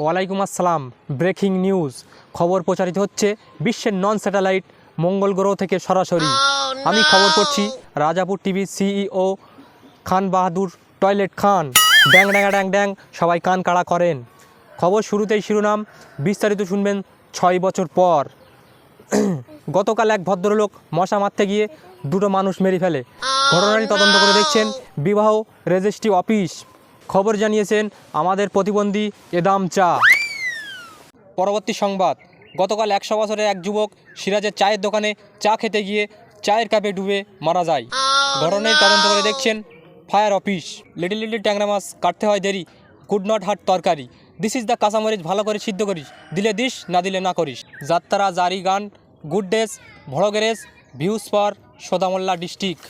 ওয়ালাইকুম আসসালাম। Breaking news. খবর প্রচারিত হচ্ছে বিশ্বের নন স্যাটেলাইট মঙ্গল গ্রহ থেকে সরাসরি। আমি খবর করছি রাজাপুর টিভির সিইও খান বাহাদুর টয়লেট খান। ড্যাং ড্যাং ড্যাং ড্যাং সবাই কান কাড়া করেন। খবর শুরুতেই শিরোনাম বিস্তারিত শুনবেন ছয় বছর পর। গতকাল এক ভদ্রলোক মশা মারতে গিয়ে দুটো মানুষ মেরে ফেলে। ঘটনাটি তদন্ত করে দেখছেন বিবাহ রেজিস্ট্রি অফিস। খবর জানিয়েছেন আমাদের প্রতিবন্ধী এদাম চা। পরবর্তী সংবাদ। গতকাল একশো বছরের এক যুবক সিরাজের চায়ের দোকানে চা খেতে গিয়ে চায়ের কাপে ডুবে মারা যায়। ঘটনাটি তদন্ত করে দেখছেন ফায়ার অফিস। লিটিল লিটিল ট্যাংরা মাছ কাটতে হয় দেরি, গুড নট হাট তরকারি। দিস ইজ দ্য কাঁচামরিচ ভালো করে সিদ্ধ করিস, দিলে দিস, না দিলে না করিস। যাত্রা, জারি গান গুড ডেস ভড় গ্যারেজ ভিউজ ফর সোদামোল্লা ডিস্ট্রিক্ট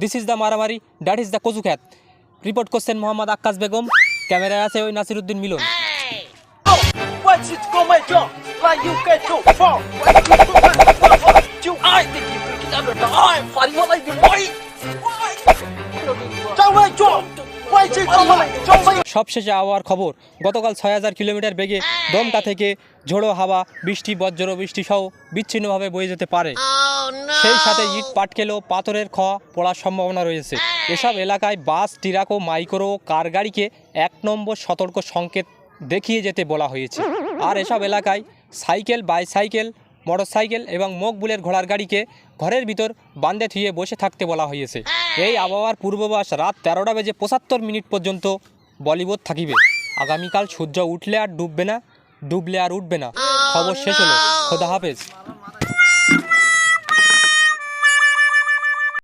দিস ইজ দ্য মারামারি ড্যাট ইজ দ্য কচু খ্যাত রিপোর্ট করছেন মোহাম্মদ আকাশ বেগম ক্যামেরায় আছে ওই নাসির উদ্দিন মিলন Don't! সবশেষে আবহাওয়ার খবর গতকাল ছয় হাজার কিলোমিটার বেগে দমকা থেকে ঝোড়ো হাওয়া বৃষ্টি বজ্র বৃষ্টি সহ বিচ্ছিন্নভাবে বয়ে যেতে পারে। oh, সেই সাথে ইট পাটকেলো পাথরের খাওয়া পড়ার সম্ভাবনা রয়েছে। এসব এলাকায় বাস টিরাকো মাইক্রো কার গাড়িকে এক নম্বর সতর্ক সংকেত দেখিয়ে যেতে বলা হয়েছে। আর এসব এলাকায় সাইকেল বাইসাইকেল মোটরসাইকেল এবং মকবুলের ঘোড়ার গাড়িকে ঘরের ভিতর বান্ধে থুয়ে বসে থাকতে বলা হয়েছে। এই আবহাওয়ার পূর্বাভাস রাত তেরোটা বেজে পঁচাত্তর মিনিট পর্যন্ত বলিউড থাকিবে। আগামীকাল সূর্য উঠলে আর ডুববে না, ডুবলে আর উঠবে না। খবর শেষ হলো। খোদা হাফেজ।